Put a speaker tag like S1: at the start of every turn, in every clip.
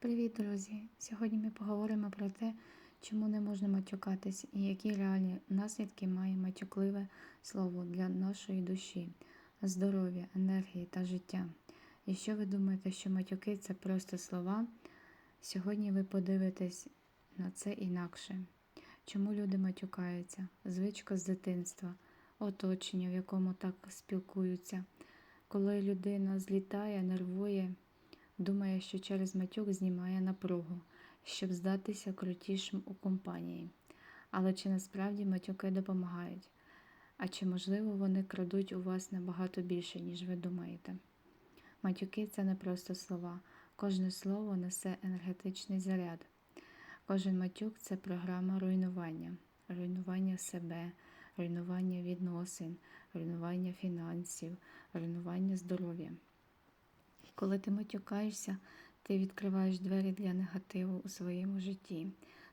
S1: Привіт, друзі! Сьогодні ми поговоримо про те, чому не можна матюкатись і які реальні наслідки має матюкливе слово для нашої душі, здоров'я, енергії та життя. Якщо ви думаєте, що матюки це просто слова, сьогодні ви подивитесь на це інакше. Чому люди матюкаються? Звичка з дитинства, оточення, в якому так спілкуються. Коли людина злітає, нервує. Думає, що через матюк знімає напругу, щоб здатися крутішим у компанії. Але чи насправді матюки допомагають? А чи можливо вони крадуть у вас набагато більше, ніж ви думаєте? Матюки це не просто слова. Кожне слово несе енергетичний заряд. Кожен матюк це програма руйнування, руйнування себе, руйнування відносин, руйнування фінансів, руйнування здоров'я. Коли ти матюкаєшся, ти відкриваєш двері для негативу у своєму житті.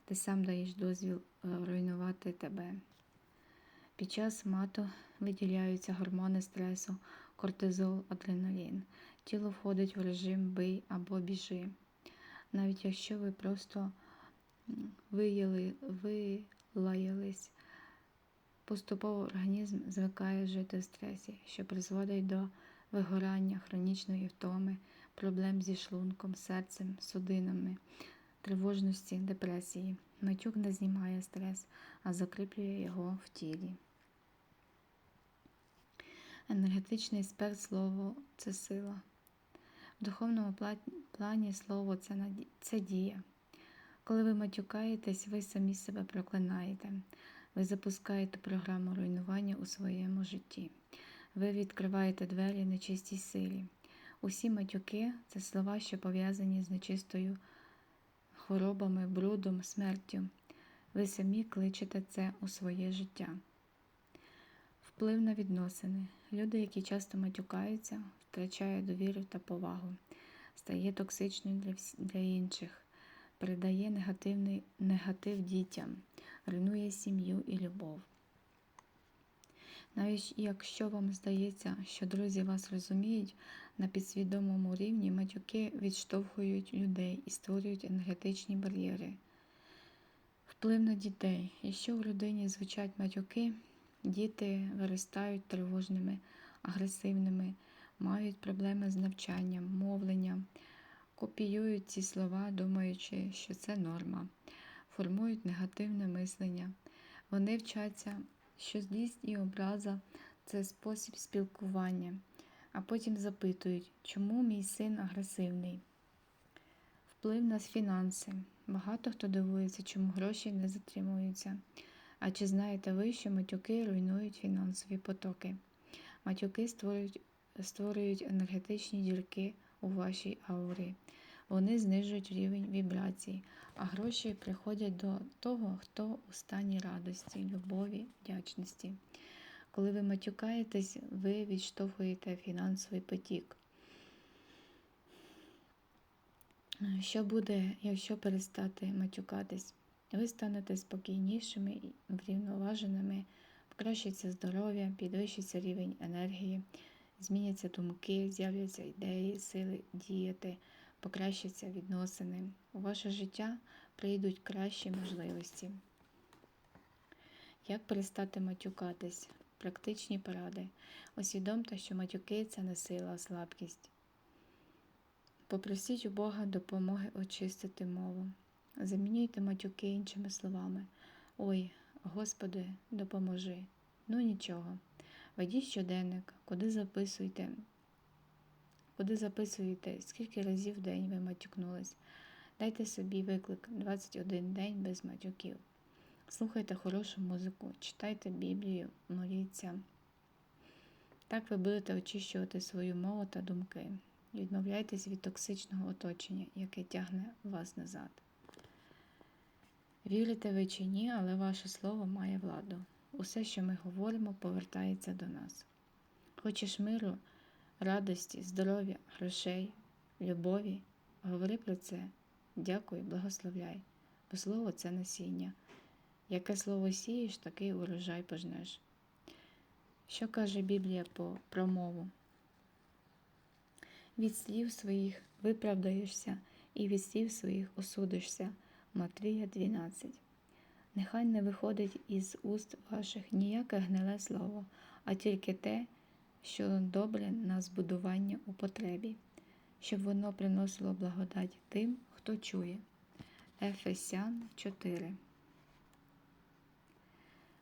S1: Ти сам даєш дозвіл е, руйнувати тебе. Під час мату виділяються гормони стресу, кортизол, адреналін. Тіло входить в режим бий або біжи. Навіть якщо ви просто вияли, вилаялись, поступово організм звикає жити в стресі, що призводить до вигорання, хронічної втоми, проблем зі шлунком, серцем, судинами, тривожності, депресії. Матюк не знімає стрес, а закріплює його в тілі. Енергетичний спект слово це сила. В духовному плані слово це, наді... це дія. Коли ви матюкаєтесь, ви самі себе проклинаєте, ви запускаєте програму руйнування у своєму житті. Ви відкриваєте двері нечистій силі. Усі матюки це слова, що пов'язані з нечистою хворобами, брудом, смертю. Ви самі кличете це у своє життя. Вплив на відносини. Люди, які часто матюкаються, втрачають довіру та повагу, стає токсичним для для інших, передає негативний негатив дітям, руйнує сім'ю і любов. Навіть якщо вам здається, що друзі вас розуміють, на підсвідомому рівні матюки відштовхують людей і створюють енергетичні бар'єри. Вплив на дітей. Якщо в людині звучать матюки, діти виростають тривожними, агресивними, мають проблеми з навчанням, мовленням, копіюють ці слова, думаючи, що це норма, формують негативне мислення. Вони вчаться що злість і образа це спосіб спілкування, а потім запитують, чому мій син агресивний. Вплив на фінанси. Багато хто дивується, чому гроші не затримуються. А чи знаєте ви, що матюки руйнують фінансові потоки? Матюки створюють, створюють енергетичні дірки у вашій аурі. Вони знижують рівень вібрацій, а гроші приходять до того, хто у стані радості, любові, вдячності. Коли ви матюкаєтесь, ви відштовхуєте фінансовий потік. Що буде, якщо перестати матюкатись? Ви станете спокійнішими врівноваженими, покращиться здоров'я, підвищиться рівень енергії, зміняться думки, з'являться ідеї, сили діяти покращаться відносини, у ваше життя прийдуть кращі можливості. Як перестати матюкатись? Практичні поради. Усвідомте, що матюки це не сила, а слабкість. Попросіть у Бога допомоги очистити мову. Замінюйте матюки іншими словами. Ой, Господи, допоможи. Ну нічого. Ведіть щоденник, куди записуйте куди записуєте, скільки разів в день ви матюкнулись. Дайте собі виклик 21 день без матюків. Слухайте хорошу музику, читайте Біблію, моліться. Так ви будете очищувати свою мову та думки. Відмовляйтесь від токсичного оточення, яке тягне вас назад. Вірите ви чи ні, але ваше слово має владу. Усе, що ми говоримо, повертається до нас. Хочеш миру, радості, здоров'я, грошей, любові. Говори про це, дякуй, благословляй, бо слово це насіння. Яке слово сієш, такий урожай пожнеш. Що каже Біблія про мову? Від слів своїх виправдаєшся і від слів своїх осудишся. Матвія 12. Нехай не виходить із уст ваших ніяке гниле слово, а тільки те, що добре на збудування у потребі, щоб воно приносило благодать тим, хто чує. Ефесян 4.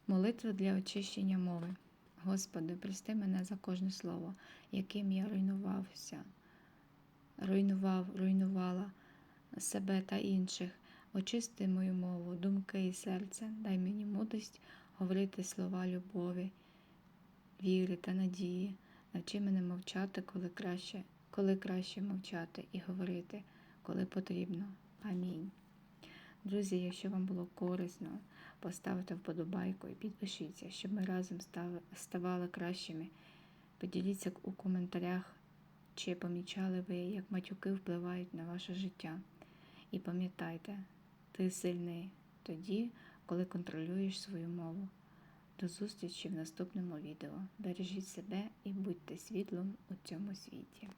S1: Молитва для очищення мови. Господи, прости мене за кожне слово, яким я руйнувався, руйнував, руйнувала себе та інших. Очисти мою мову, думки і серце, дай мені мудрість говорити слова любові, віри та надії. Навчи мене мовчати, коли краще, коли краще мовчати і говорити, коли потрібно. Амінь. Друзі, якщо вам було корисно, поставте вподобайку і підпишіться, щоб ми разом ставали кращими. Поділіться у коментарях, чи помічали ви, як матюки впливають на ваше життя. І пам'ятайте, ти сильний тоді, коли контролюєш свою мову. До зустрічі в наступному відео. Бережіть себе і будьте світлом у цьому світі.